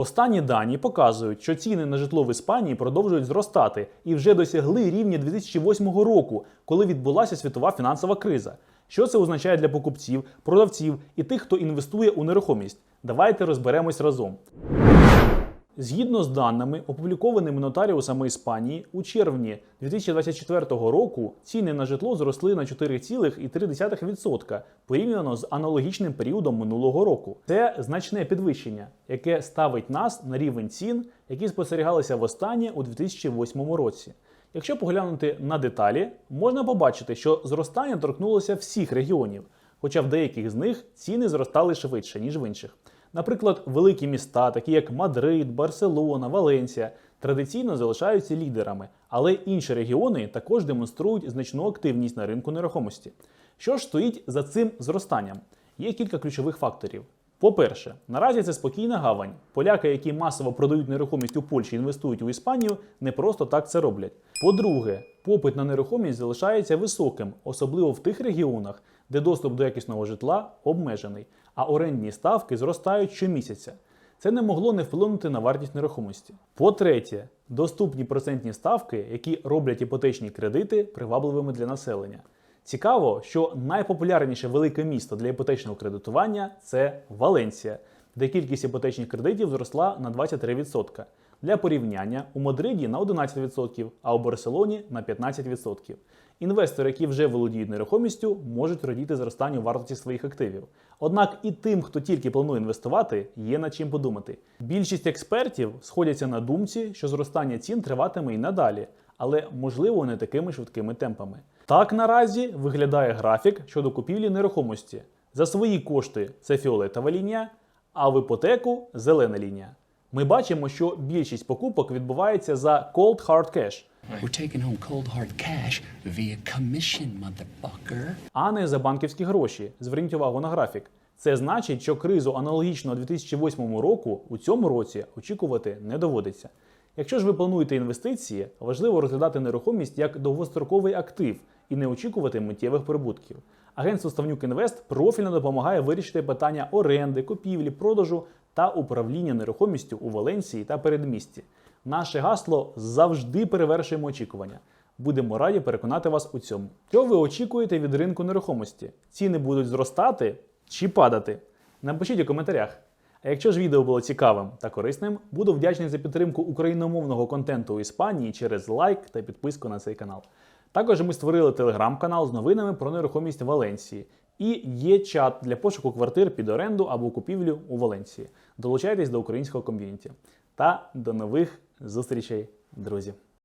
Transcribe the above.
Останні дані показують, що ціни на житло в Іспанії продовжують зростати і вже досягли рівня 2008 року, коли відбулася світова фінансова криза. Що це означає для покупців, продавців і тих, хто інвестує у нерухомість? Давайте розберемось разом. Згідно з даними, опублікованими нотаріусами Іспанії, у червні 2024 року ціни на житло зросли на 4,3% порівняно з аналогічним періодом минулого року. Це значне підвищення, яке ставить нас на рівень цін, які спостерігалися востаннє у 2008 році. Якщо поглянути на деталі, можна побачити, що зростання торкнулося всіх регіонів, хоча в деяких з них ціни зростали швидше, ніж в інших. Наприклад, великі міста, такі як Мадрид, Барселона, Валенсія, традиційно залишаються лідерами, але інші регіони також демонструють значну активність на ринку нерухомості. Що ж стоїть за цим зростанням? Є кілька ключових факторів. По-перше, наразі це спокійна гавань. Поляки, які масово продають нерухомість у Польщі, інвестують у Іспанію, не просто так це роблять. По-друге, попит на нерухомість залишається високим, особливо в тих регіонах, де доступ до якісного житла обмежений, а орендні ставки зростають щомісяця. Це не могло не вплинути на вартість нерухомості. По-третє, доступні процентні ставки, які роблять іпотечні кредити привабливими для населення. Цікаво, що найпопулярніше велике місто для іпотечного кредитування це Валенсія, де кількість іпотечних кредитів зросла на 23%. Для порівняння у Мадриді на 11%, а у Барселоні на 15%. Інвестори, які вже володіють нерухомістю, можуть радіти зростанню вартості своїх активів. Однак і тим, хто тільки планує інвестувати, є над чим подумати. Більшість експертів сходяться на думці, що зростання цін триватиме і надалі, але можливо не такими швидкими темпами. Так наразі виглядає графік щодо купівлі нерухомості. За свої кошти це фіолетова лінія, а в іпотеку зелена лінія. Ми бачимо, що більшість покупок відбувається за cold hard cash, We're taking home cold hard cash via commission, motherfucker. а не за банківські гроші. Зверніть увагу на графік. Це значить, що кризу аналогічно 2008 року у цьому році очікувати не доводиться. Якщо ж ви плануєте інвестиції, важливо розглядати нерухомість як довгостроковий актив і не очікувати миттєвих прибутків. Агентство Ставнюк Інвест профільно допомагає вирішити питання оренди, купівлі, продажу та управління нерухомістю у Валенсії та передмісті. Наше гасло завжди перевершуємо очікування. Будемо раді переконати вас у цьому. Що ви очікуєте від ринку нерухомості? Ціни будуть зростати чи падати? Напишіть у коментарях. А якщо ж відео було цікавим та корисним, буду вдячний за підтримку україномовного контенту у Іспанії через лайк та підписку на цей канал. Також ми створили телеграм-канал з новинами про нерухомість Валенсії. І є чат для пошуку квартир під оренду або купівлю у Валенції. Долучайтесь до українського ком'юніті. Та до нових зустрічей, друзі!